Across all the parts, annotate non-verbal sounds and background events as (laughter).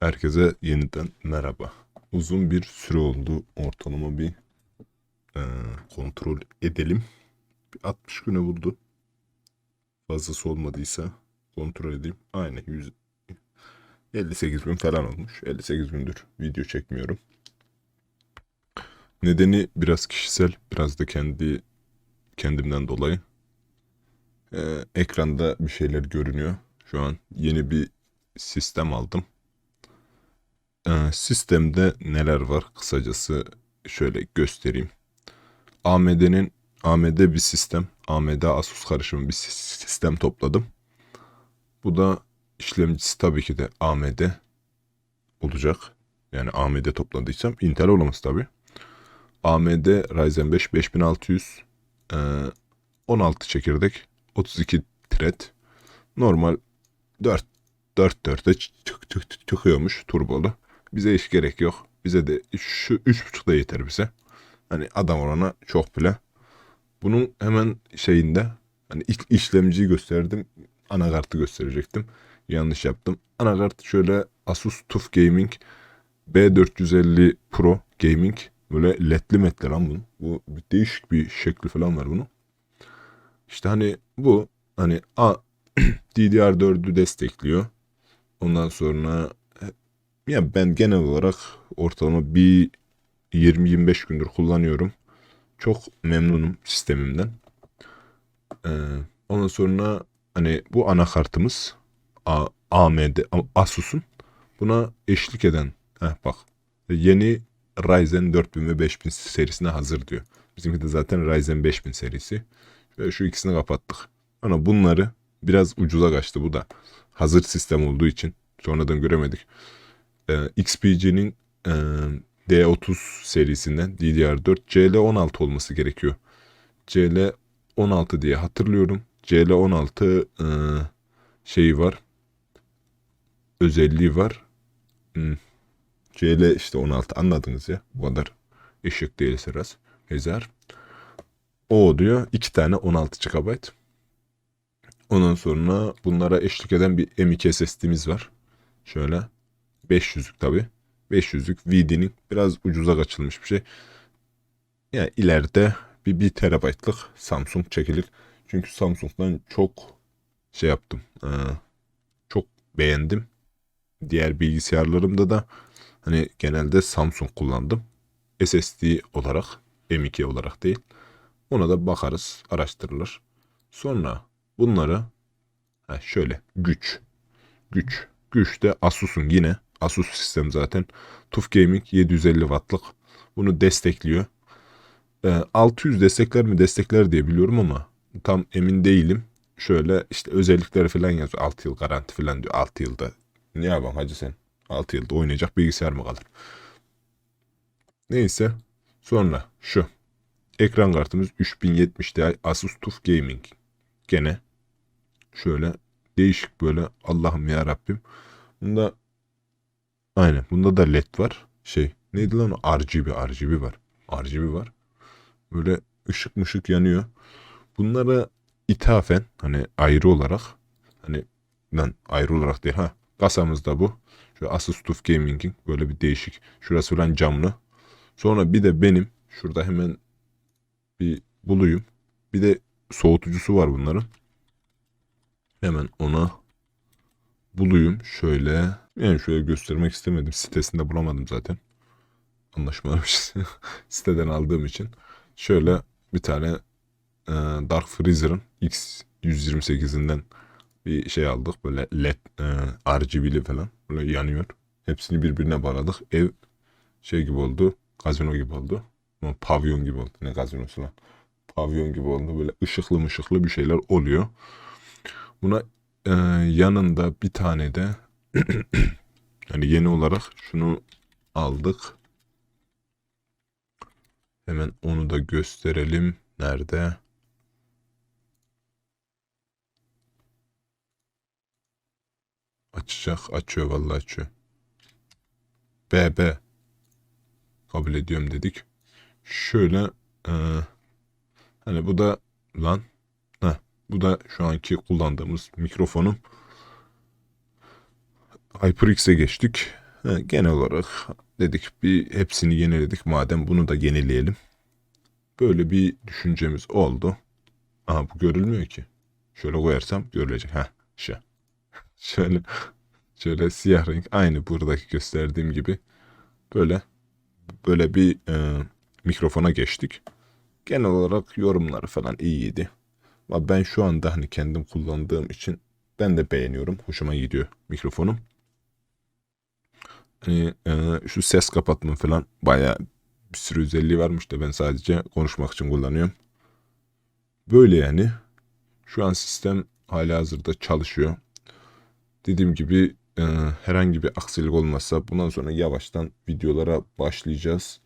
Herkese yeniden merhaba. Uzun bir süre oldu. Ortalama bir eee, kontrol edelim. Bir 60 güne buldu. Fazlası olmadıysa kontrol edeyim. Aynen 100, 58 gün falan olmuş. 58 gündür video çekmiyorum. Nedeni biraz kişisel, biraz da kendi kendimden dolayı. Eee, ekranda bir şeyler görünüyor. Şu an yeni bir sistem aldım. Ee, sistemde neler var kısacası şöyle göstereyim. AMD'nin AMD bir sistem, AMD Asus karışımı bir sis- sistem topladım. Bu da işlemcisi tabii ki de AMD olacak. Yani AMD topladıysam Intel olamaz tabii. AMD Ryzen 5 5600 e, 16 çekirdek 32 thread normal 4 4 4'e çık, çık, çık- çıkıyormuş turbolu. Bize hiç gerek yok. Bize de şu 3.5 da yeter bize. Hani adam orana çok bile. Bunun hemen şeyinde hani iş- işlemciyi gösterdim. Anakartı gösterecektim. Yanlış yaptım. Anakart şöyle Asus TUF Gaming B450 Pro Gaming. Böyle ledli metli lan bunun. Bu bir değişik bir şekli falan var bunun. İşte hani bu hani A, (clears throat) DDR4'ü destekliyor. Ondan sonra e, ya ben genel olarak ortalama bir 20-25 gündür kullanıyorum. Çok memnunum sistemimden. Ee, ondan sonra hani bu anakartımız A- AMD Asus'un buna eşlik eden heh, bak yeni Ryzen 4000 ve 5000 serisine hazır diyor. Bizimki de zaten Ryzen 5000 serisi. Şöyle şu ikisini kapattık. Ama bunları biraz ucuza kaçtı bu da. Hazır sistem olduğu için sonradan göremedik. Ee, XPG'nin e, D30 serisinden DDR4 CL16 olması gerekiyor. CL16 diye hatırlıyorum. CL16 e, şeyi var. Özelliği var. Hmm. CL işte 16 anladınız ya. Bu kadar eşek değil Seras. Ezer. O diyor. iki tane 16 GB. Ondan sonra bunlara eşlik eden bir M.2 SSD'miz var. Şöyle 500'lük tabi. 500'lük VD'nin biraz ucuza kaçılmış bir şey. Yani ileride bir 1 terabaytlık Samsung çekilir. Çünkü Samsung'dan çok şey yaptım. Ee, çok beğendim. Diğer bilgisayarlarımda da hani genelde Samsung kullandım. SSD olarak M.2 olarak değil. Ona da bakarız, araştırılır. Sonra bunları ha şöyle güç. Güç. Güç de Asus'un yine. Asus sistem zaten. TUF Gaming 750 wattlık. Bunu destekliyor. Ee, 600 destekler mi destekler diye biliyorum ama tam emin değilim. Şöyle işte özellikleri falan yazıyor. 6 yıl garanti falan diyor. 6 yılda. Ne yapalım hacı sen? 6 yılda oynayacak bilgisayar mı kalır? Neyse. Sonra şu. Ekran kartımız 3070 Ti Asus TUF Gaming. Gene şöyle değişik böyle Allah'ım ya Rabbim. Bunda aynen bunda da led var. Şey neydi lan o RGB RGB var. RGB var. Böyle ışık mışık yanıyor. Bunlara ithafen hani ayrı olarak hani lan ayrı olarak değil ha kasamız da bu. Şu Asus TUF Gaming'in böyle bir değişik. Şurası falan camlı. Sonra bir de benim şurada hemen bir bulayım. Bir de soğutucusu var bunların. Hemen ona bulayım şöyle. Yani şöyle göstermek istemedim. Sitesinde bulamadım zaten. Anlaşmamış. (laughs) Siteden aldığım için. Şöyle bir tane e, Dark Freezer'ın X128'inden bir şey aldık. Böyle LED e, RGB'li falan. Böyle yanıyor. Hepsini birbirine bağladık. Ev şey gibi oldu. Gazino gibi oldu. Pavyon gibi oldu. Ne gazinosu lan. Pavyon gibi oldu. Böyle ışıklı mışıklı bir şeyler oluyor. Buna e, yanında bir tane de (clears throat) hani yeni olarak şunu aldık. Hemen onu da gösterelim. Nerede? Açacak. Açıyor vallahi açıyor. BB. Kabul ediyorum dedik. Şöyle e, hani bu da lan heh, bu da şu anki kullandığımız mikrofonum. HyperX'e geçtik. Ha, genel olarak dedik bir hepsini yeniledik madem bunu da yenileyelim. Böyle bir düşüncemiz oldu. Aha bu görülmüyor ki. Şöyle koyarsam görülecek. Ha şu. (laughs) Şöyle şöyle siyah renk aynı buradaki gösterdiğim gibi böyle böyle bir e, mikrofona geçtik. Genel olarak yorumları falan iyiydi. Ama ben şu anda hani kendim kullandığım için ben de beğeniyorum. Hoşuma gidiyor mikrofonum. Hani e, şu ses kapatma falan bayağı bir sürü özelliği varmış da ben sadece konuşmak için kullanıyorum. Böyle yani. Şu an sistem hala hazırda çalışıyor. Dediğim gibi e, herhangi bir aksilik olmazsa bundan sonra yavaştan videolara başlayacağız.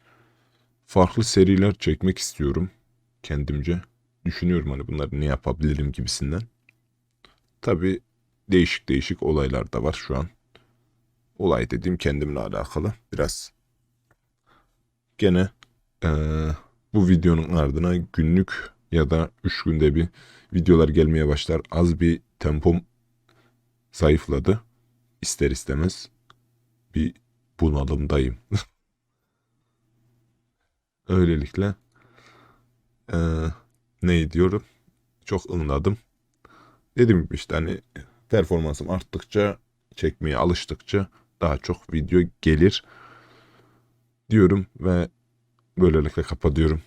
Farklı seriler çekmek istiyorum kendimce. Düşünüyorum hani bunları ne yapabilirim gibisinden. Tabi değişik değişik olaylar da var şu an. Olay dediğim kendimle alakalı biraz. Gene eee, bu videonun ardına günlük ya da 3 günde bir videolar gelmeye başlar. Az bir tempom zayıfladı. İster istemez bir bunalımdayım. (laughs) Öylelikle eee ne diyorum? Çok ınladım. Dediğim gibi işte hani performansım arttıkça, çekmeye alıştıkça daha çok video gelir diyorum ve böylelikle kapatıyorum.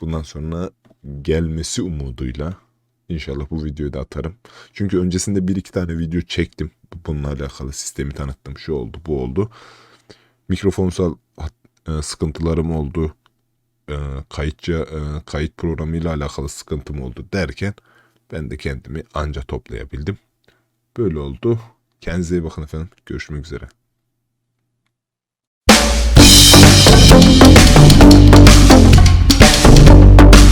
Bundan sonra gelmesi umuduyla inşallah bu videoyu da atarım. Çünkü öncesinde bir iki tane video çektim. Bununla alakalı sistemi tanıttım. Şu oldu, bu oldu. Mikrofonsal e, sıkıntılarım oldu. E, kayıtçı e, kayıt programıyla alakalı sıkıntım oldu derken ben de kendimi anca toplayabildim. Böyle oldu. Kendinize iyi bakın efendim. Görüşmek üzere.